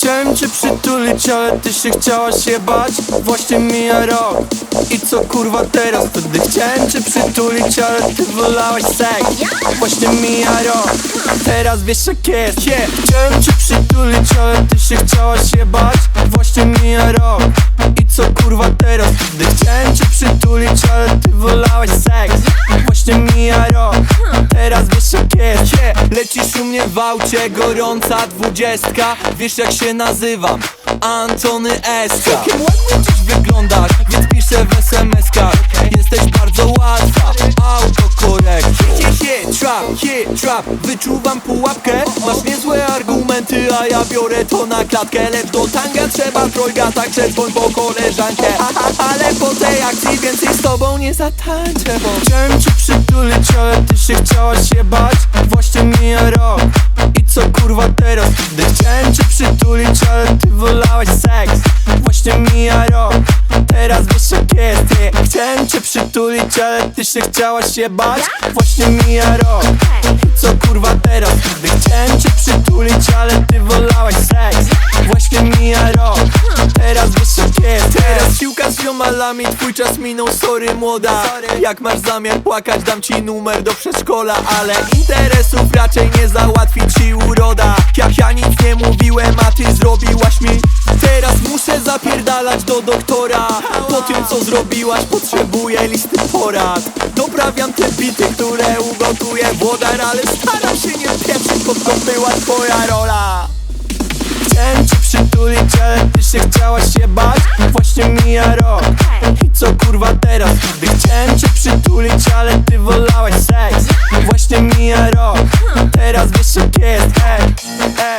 Chciałem cię przytulić, ale ty się chciałaś się bać Właśnie mija rok. I co kurwa teraz? Wtedy chciałem cię przytulić, ale ty wolałaś seks. Właśnie mija rok. Teraz wiesz jak jest. Yeah. Chciałem cię przytulić, ale ty się chciałaś się bać Właśnie mija rok. I co kurwa teraz? Wtedy chciałem cię Teraz wiesz jak jest. Lecisz u mnie w aucie, gorąca dwudziestka. Wiesz jak się nazywam? Antony Eska Całkiem ładnie dziś wyglądasz, więc piszę w SMS-kach Jesteś bardzo łatwa, autokorekt hie, trap, hie, trap. Wyczuwam pułapkę Masz niezłe argumenty, a ja biorę to na klatkę. Lecz do tanga trzeba trojga, także dzwoń po koleżankę. Ale po tej akcji nie zatańczę Bo chciałem cię przytulić, ale ty się chciałaś się bać Właśnie mija rok I co kurwa teraz? Gdy chciałem cię przytulić, ale ty wolałaś seks Właśnie mija rok Teraz wiesz jak jest yeah. Chciałem cię przytulić, ale ty się chciałaś się bać Właśnie mija rok I co kurwa teraz? Gdy ziomalami, twój czas minął, sorry młoda. Jak masz zamiar płakać, dam ci numer do przedszkola Ale interesów raczej nie załatwi ci uroda. Jak ja nic nie mówiłem, a ty zrobiłaś mi. Teraz muszę zapierdalać do doktora. Po tym co zrobiłaś potrzebuję listy porad. Doprawiam te bity, które ugotuje włodar Ale staram się nie pieprzyć, bo to była twoja rola. Chciałem cię przytulić, ale ty się chciałaś się bać Właśnie mija rok. I co kurwa teraz? Gdy chciałem cię przytulić, ale ty wolałaś seks. Właśnie mija rok. Teraz wiesz jak jest, ej, ej